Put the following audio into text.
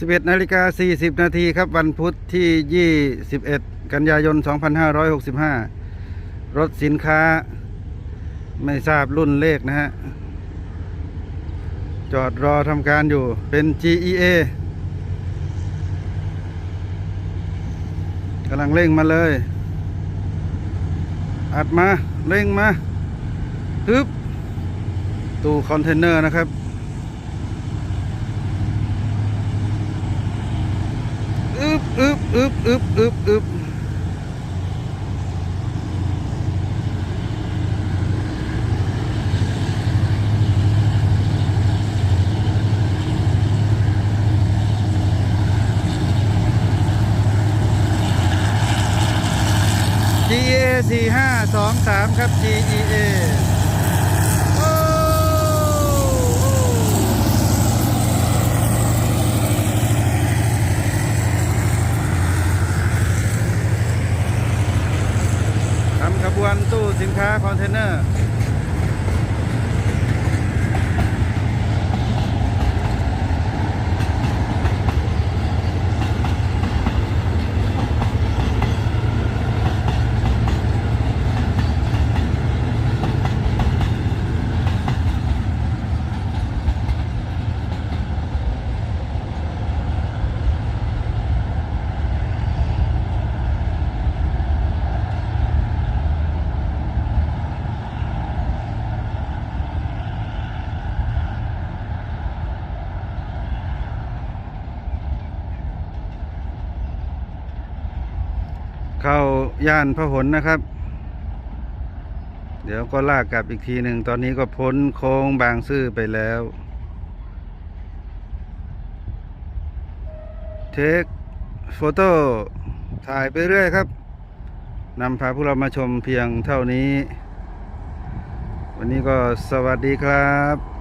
11นาฬิกา40 นาทีครับ วันพุธที่ 21 กันยายน 2565 รถสินค้า ไม่ทราบรุ่นเลขนะฮะ จอดรอทำการอยู่เป็น GEA กำลังเร่งมาเลย อัดมา เร่งมาฮึบตู้คอนเทนเนอร์นะครับ อึ บอึบอึบอึบอึบอึบสี่ห้าสองสามครับ GEA ขบวนตู้สินค้าคอนเทนเนอร์ เข้าย่านพหลนะครับ เดี๋ยวก็ลากกลับอีกทีหนึ่งตอนนี้ก็พ้นโค้งบางซื่อไปแล้ว เทคโฟโต้ถ่ายไปเรื่อยครับนำพาพวกเรามาชมเพียงเท่านี้ วันนี้ก็สวัสดีครับ